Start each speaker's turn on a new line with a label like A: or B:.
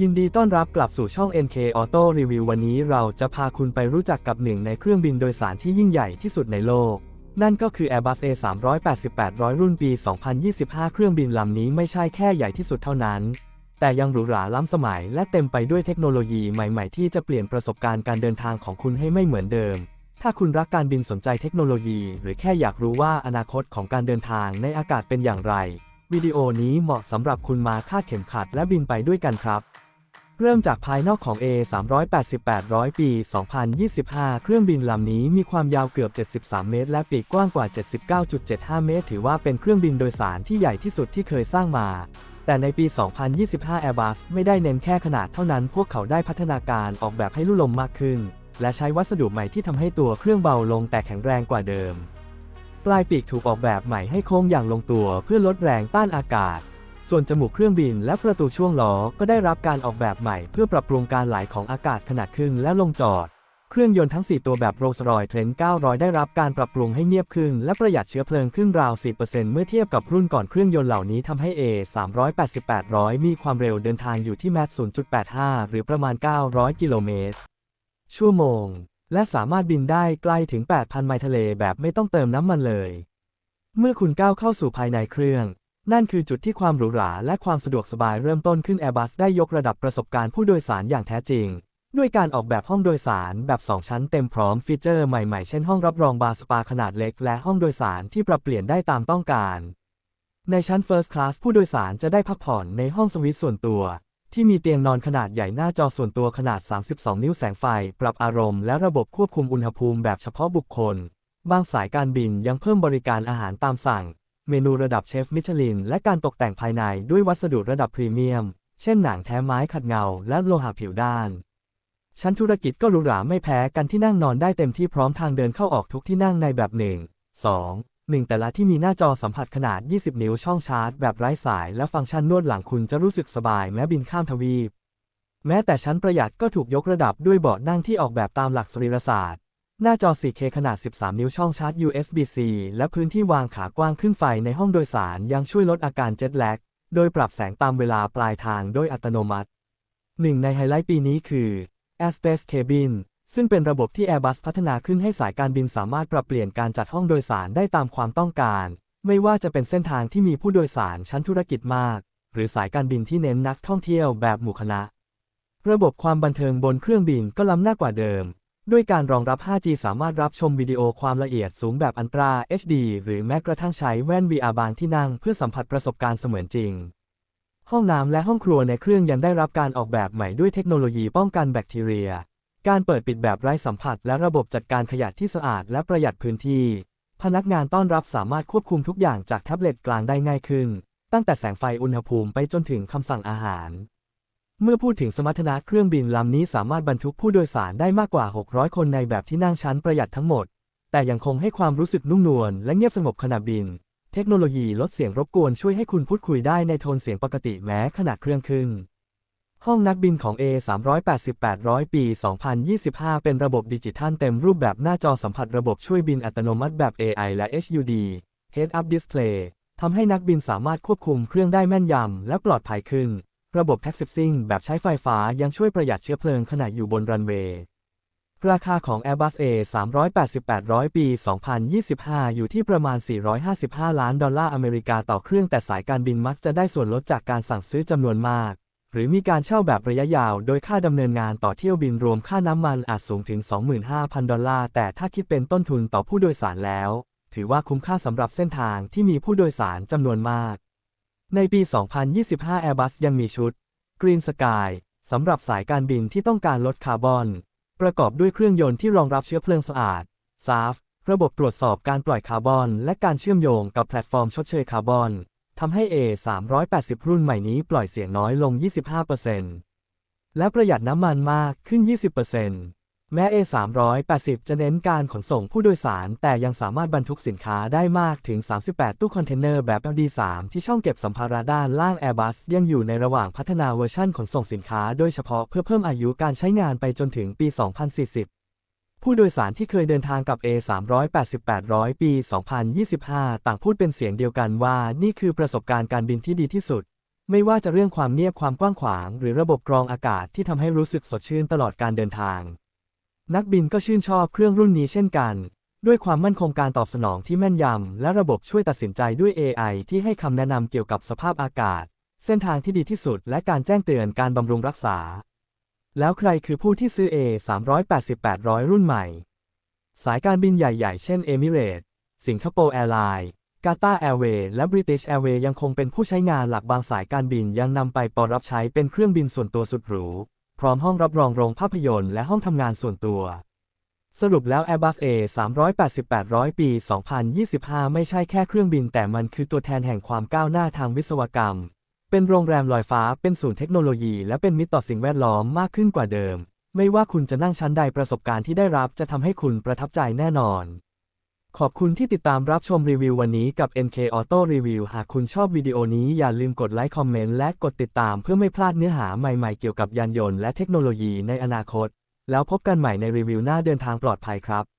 A: ยินดีต้อนรับกลับสู่ช่อง NK Auto Review วันนี้เราจะพาคุณไปรู้จักกับหนึ่งในเครื่องบินโดยสารที่ยิ่งใหญ่ที่สุดในโลก นั่นก็คือ Airbus A380-800 รุ่นปี 2025 เครื่องบินลำนี้ไม่ใช่แค่ใหญ่ที่สุดเท่านั้น แต่ยังหรูหราล้ำสมัยและเต็มไปด้วยเทคโนโลยีใหม่ๆ ที่จะเปลี่ยนประสบการณ์การเดินทางของคุณให้ไม่เหมือนเดิม ถ้าคุณรักการบินสนใจเทคโนโลยี หรือแค่อยากรู้ว่าอนาคตของการเดินทางในอากาศเป็นอย่างไร วิดีโอนี้เหมาะสำหรับคุณมาคาดเข็มขัดและบินไปด้วยกันครับ เริ่มจากภายนอกของ A 380-800 ปี 2025 เครื่องบินลำนี้มีความยาวเกือบ 73 เมตร และปีกกว้างกว่า 79.75 เมตร ถือว่าเป็นเครื่องบินโดยสารที่ใหญ่ที่สุดที่เคยสร้างมา แต่ในปี 2025 Airbus ไม่ได้เน้นแค่ขนาดเท่านั้น พวกเขาได้พัฒนาการออกแบบให้ลู่ลมมากขึ้น และใช้วัสดุใหม่ที่ทำให้ตัวเครื่องเบาลงแต่แข็งแรงกว่าเดิม ปลายปีกถูกออกแบบใหม่ให้โค้งอย่างลงตัวเพื่อลดแรงต้านอากาศ ส่วนจมูกเครื่องบินและประตูช่วงล้อก็ได้รับการออกแบบใหม่เพื่อปรับปรุงการไหลของอากาศขณะขึ้นและลงจอด เครื่องยนต์ทั้ง 4 ตัวแบบโรลส์รอยเทรน900 ได้รับการปรับปรุงให้เนียบขึ้น และประหยัดเชื้อเพลิงขึ้นราว4%เมื่อเทียบกับรุ่นก่อนเครื่องยนต์เหล่านี้ทำให้ A 38800มีความเร็วเดินทางอยู่ที่แมท0.85 หรือประมาณ 900 กิโลเมตรชั่วโมง และสามารถบินได้ไกลถึง 8,000 ไมล์ทะเลแบบไม่ต้องเติมน้ำมันเลย เมื่อคุณก้าวเข้าสู่ภายในเครื่อง นั่นคือจุดที่ความหรูหราและความสะดวกสบายเริ่มต้นขึ้น Airbus ได้ยกระดับประสบการณ์ผู้โดยสารอย่างแท้จริง ด้วยการออกแบบห้องโดยสารแบบ 2 ชั้นเต็มพร้อมฟีเจอร์ใหม่ๆ เช่นห้องรับรองบาร์สปาขนาดเล็ก และห้องโดยสารที่ปรับเปลี่ยนได้ตามต้องการ ในชั้น First Class ผู้โดยสารจะได้พักผ่อนในห้องสวิตส่วนตัว ที่มีเตียงนอนขนาดใหญ่หน้าจอส่วนตัวขนาด 32 นิ้วแสงไฟ ปรับอารมณ์และระบบควบคุมอุณหภูมิแบบเฉพาะบุคคล บางสายการบินยังเพิ่มบริการอาหารตามสั่ง เมนูระดับเชฟมิชลิน และการตกแต่งภายในด้วยวัสดุระดับพรีเมียม เช่นหนังแท้ไม้ขัดเงา และโลหะผิวด้าน ชั้นธุรกิจก็หรูหราไม่แพ้กันที่นั่งนอนได้เต็มที่พร้อมทางเดินเข้าออกทุกที่นั่งในแบบ1 2 1แต่ละที่มีหน้าจอสัมผัสขนาด 20 นิ้วช่องชาร์จ แบบไร้สายและฟังก์ชันนวดหลังคุณจะรู้สึกสบายแม้บินข้ามทวีป แม้แต่ชั้นประหยัดก็ถูกยกระดับด้วยเบาะนั่งที่ออกแบบตามหลักสรีรศาสตร์ หน้าจอ 4K ขนาด 13 นิ้วช่องชาร์จ USB-C และพื้นที่วางขากว้างขึ้นไฟในห้องโดยสารยังช่วยลดอาการเจ็ตแลก โดยปรับแสงตามเวลาปลายทางโดยอัตโนมัติหนึ่งในไฮไลท์ปีนี้คือ Air Space Cabin ซึ่งเป็นระบบที่ Airbus พัฒนาขึ้นให้สายการบินสามารถปรับเปลี่ยนการจัดห้องโดยสารได้ตามความต้องการ ไม่ว่าจะเป็นเส้นทางที่มีผู้โดยสารชั้นธุรกิจมาก หรือสายการบินที่เน้นนักท่องเที่ยวแบบหมู่คณะ ระบบความบันเทิงบนเครื่องบินก็ล้ำหน้ากว่าเดิม ด้วยการรองรับ 5G สามารถรับชมวิดีโอความละเอียดสูงแบบ Ultra HD หรือแม้กระทั่งใช้แว่น VR บางที่นั่งเพื่อสัมผัสประสบการณ์เสมือนจริง ห้องน้ำและห้องครัวในเครื่องยังได้รับการออกแบบใหม่ด้วยเทคโนโลยีป้องกันแบคทีเรีย การเปิดปิดแบบไร้สัมผัส และระบบจัดการขยะที่สะอาดและประหยัดพื้นที่ พนักงานต้อนรับสามารถควบคุมทุกอย่างจากแท็บเล็ตกลางได้ง่ายขึ้น ตั้งแต่แสงไฟอุณหภูมิไปจนถึงคำสั่งอาหาร เมื่อพูดถึงสมรรถนะเครื่องบินลำนี้สามารถบรรทุกผู้โดยสารได้มากกว่า 600 คนในแบบที่นั่งชั้นประหยัดทั้งหมด แต่ยังคงให้ความรู้สึกนุ่มนวลและเงียบสงบขณะบิน เทคโนโลยีลดเสียงรบกวนช่วยให้คุณพูดคุยได้ในโทนเสียงปกติแม้ขณะเครื่องขึ้น ห้องนักบินของ A 3 8 8 0 0 ปี 2025 เป็นระบบดิจิทัลเต็มรูปแบบหน้าจอสัมผัสระบบช่วยบินอัตโนมัติแบบ AI และ HUD Head Up Display ทำให้นักบินสามารถควบคุมเครื่องได้แม่นยำและปลอดภัยขึ้น ระบบ Taxi แบบใช้ไฟฟ้ายังช่วยประหยัดเชื้อเพลิงขณะอยู่บนรันเวย์ราคาของ Airbus A 380-800 ปี 2025 อยู่ที่ประมาณ 455 ล้านดอลลาร์อเมริกาต่อเครื่องแต่สายการบินมักจะได้ส่วนลดจากการสั่งซื้อจำนวนมาก หรือมีการเช่าแบบระยะยาว โดยค่าดำเนินงานต่อเที่ยวบินรวมค่าน้ำมันอาจสูงถึง 25,000 ดอลลาร์ แต่ถ้าคิดเป็นต้นทุนต่อผู้โดยสารแล้ว ถือว่าคุ้มค่าสำหรับเส้นทางที่มีผู้โดยสารจำนวนมาก ในปี 2025 Airbus ยังมีชุด Green Sky สำหรับสายการบินที่ต้องการลดคาร์บอน ประกอบด้วยเครื่องยนต์ที่รองรับเชื้อเพลิงสะอาด SAF ระบบตรวจสอบการปล่อยคาร์บอน และการเชื่อมโยงกับแพลตฟอร์มชดเชยคาร์บอนทำให้ A 380 รุ่นใหม่นี้ปล่อยเสียงน้อยลง 25%และประหยัดน้ำมันมากขึ้น 20% แม้ A 380 จะเน้นการขนส่งผู้โดยสาร แต่ยังสามารถบรรทุกสินค้าได้มากถึง 38 ตู้คอนเทนเนอร์แบบ LD3 ที่ช่องเก็บสัมภาระด้านล่าง Airbus ยังอยู่ในระหว่างพัฒนาเวอร์ชั่นขนส่งสินค้าโดยเฉพาะเพื่อเพิ่มอายุการใช้งานไปจนถึงปี 2040ผู้โดยสารที่เคยเดินทางกับ A 380-800ปี 2025 ต่างพูดเป็นเสียงเดียวกันว่านี่คือประสบการณ์การบินที่ดีที่สุด ไม่ว่าจะเรื่องความเงียบความกว้างขวาง หรือระบบกรองอากาศที่ทำให้รู้สึกสดชื่นตลอดการเดินทาง นักบินก็ชื่นชอบเครื่องรุ่นนี้เช่นกัน ด้วยความมั่นคงการตอบสนองที่แม่นยำ และระบบช่วยตัดสินใจด้วย AI ที่ให้คำแนะนำเกี่ยวกับสภาพอากาศ เส้นทางที่ดีที่สุด และการแจ้งเตือนการบำรุงรักษา แล้วใครคือผู้ที่ซื้อ A 3 8 8 0 0 รุ่นใหม่ สายการบินใหญ่ ๆ เช่น Emirates สิงคโปร์แอร์ไลน์กาตาแอร์เวย์และ British Airways ยังคงเป็นผู้ใช้งานหลักบางสายการบินยังนำไปปรับใช้เป็นเครื่องบินส่วนตัวสุดหรู พร้อมห้องรับรองโรงภาพยนตร์และห้องทำงานส่วนตัว สรุปแล้ว Airbus A 3 8 8 0 0 ปี 2025 ไม่ใช่แค่เครื่องบิน แต่มันคือตัวแทนแห่งความก้าวหน้าทางวิศวกรรม เป็นโรงแรมลอยฟ้า เป็นศูนย์เทคโนโลยี และเป็นมิตรต่อสิ่งแวดล้อมมากขึ้นกว่าเดิม ไม่ว่าคุณจะนั่งชั้นใดประสบการณ์ที่ได้รับจะทำให้คุณประทับใจแน่นอน ขอบคุณที่ติดตามรับชมรีวิววันนี้กับ NK Auto Review หากคุณชอบวิดีโอนี้อย่าลืมกดไลค์คอมเมนต์และกดติดตามเพื่อไม่พลาดเนื้อหาใหม่ๆเกี่ยวกับยานยนต์และเทคโนโลยีในอนาคต แล้วพบกันใหม่ในรีวิวหน้าเดินทางปลอดภัยครับ